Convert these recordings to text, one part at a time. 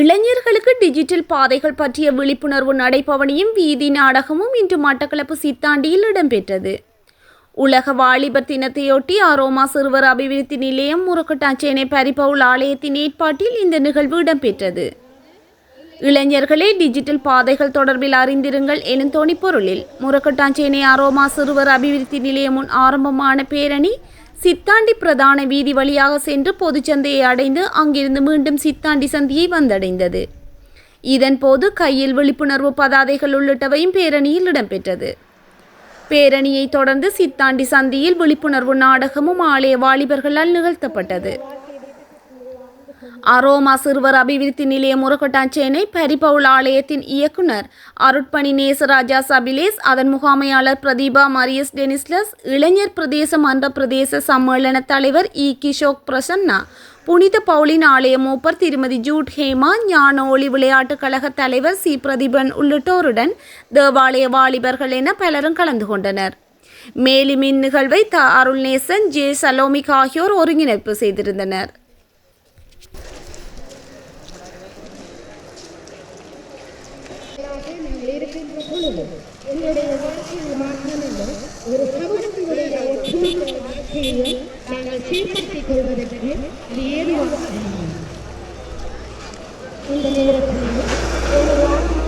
இளைஞர்களுக்கு டிஜிட்டல் பாதைகள் பற்றிய விழிப்புணர்வு நடைபவனியும் வீதி நாடகமும் இன்று மட்டக்களப்பு சித்தாண்டியில் இடம்பெற்றது. உலக வாலிபர் தினத்தையொட்டி அரோமா சிறுவர் அபிவிருத்தி நிலையம் முருக்கட்டாஞ்சேனை பரிபவுல் ஆலயத்தின் ஏற்பாட்டில் இந்த நிகழ்வு இடம்பெற்றது. இளைஞர்களே டிஜிட்டல் பாதைகள் தொடர்பில் அறிந்திருங்கள் எனும் தோணி பொருளில் முரக்கட்டாஞ்சேனை அரோமா சிறுவர் அபிவிருத்தி நிலையம் முன் ஆரம்பமான பேரணி சித்தாண்டி பிரதான வீதி வழியாக சென்று பொதுச்சந்தையை அடைந்து அங்கிருந்து மீண்டும் சித்தாண்டி சந்தியை வந்தடைந்தது. இதன்போது கையில் விழிப்புணர்வு பதாதைகள் உள்ளிட்டவையும் பேரணியில் இடம்பெற்றது. பேரணியை தொடர்ந்து சித்தாண்டி சந்தியில் விழிப்புணர்வு நாடகமும் ஆலய வாலிபர்களால் நிகழ்த்தப்பட்டது. அரோமா சிறுவர் அபிவிருத்தி நிலைய முரக்கட்டாஞ்சேனை பரிபவுல் ஆலயத்தின் இயக்குனர் அருட்பணி நேசராஜா சபிலேஸ் அதன் முகாமையாளர் பிரதீபா மரியஸ் டெனிஸ்லஸ் இளைஞர் பிரதேச மன்ற பிரதேச சம்மேளன தலைவர் இ. கிஷோக் பிரசன்னா புனித பவுலின் ஆலய மூப்பர் திருமதி ஜூட் ஹேமா ஞான ஒளி விளையாட்டுக் கழக தலைவர் சி. பிரதீபன் உள்ளிட்டோருடன் தேவாலய வாலிபர்கள் என பலரும் கலந்து கொண்டனர். மேலும் இந்நிகழ்வை த. அருள்நேசன் ஜே. சலோமிக் ஆகியோர் ஒருங்கிணைப்பு செய்திருந்தனர். வாழ்க்கை நாங்கள் இருக்கின்ற பொழுது எங்களுடைய வாழ்க்கையில் மாற்றமில்லை ஒரு சமூகத்தினுடைய ஒற்றுமை வாழ்க்கையை நாங்கள் சீர்படுத்திக் கொள்வதற்கு இது ஏதுவாக இந்த நேரத்தில் ஒரு வாரம்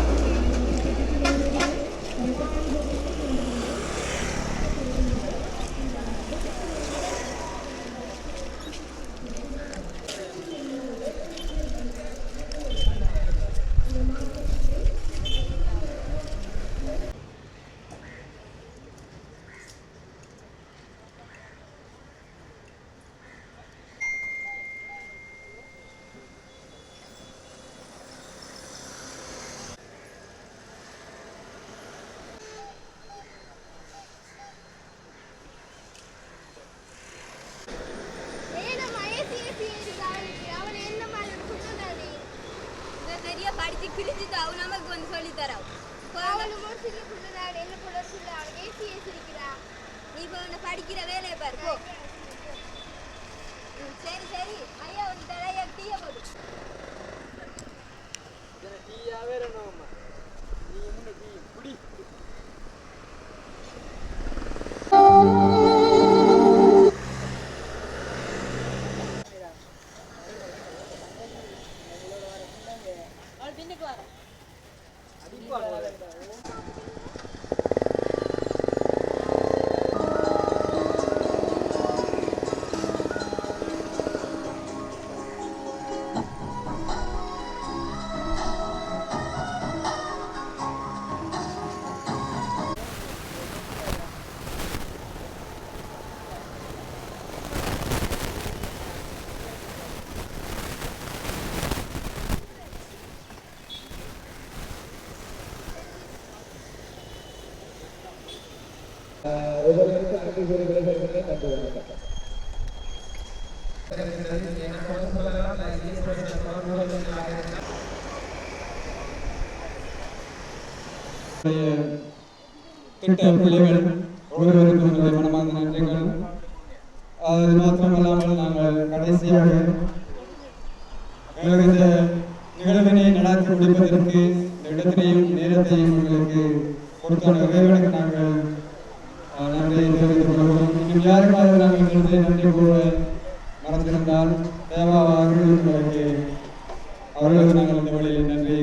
பெரிய படிச்சு கிழிச்சுட்டு அவன் நமக்கு வந்து சொல்லி தரோம் நீ இப்போ உன்னை படிக்கிற வேலையை பாரு போ. சரி சரி. ஐயா வந்து தலைய டீய போடு. ஒவ்வொருவருக்கும் அன்பு கூறி விடைபெறுகிறேன் நன்றி வணக்கம் திட்ட பிள்ளைகள் ஒருவருக்கும் என்னுடைய மனமார்ந்த நன்றிகள் அது மாத்திரமல்லாமல் நாங்கள் கடைசியாக இந்த நிகழ்வினை நடத்தி முடிப்பதற்கு இடத்தினையும் நேரத்தையும் எங்களுக்கு கொடுத்த இறைவனுக்கு நாங்கள் நன்றியை தெரிவித்துக் கொள்கிறோம் இன்னும் யாருக்காவது நாங்கள் எங்களுடைய நன்றி கூற மறந்திருந்தால் தேவாவாக உங்களுக்கு அவர்களுக்கு நாங்கள் இந்த வழியில் நன்றியை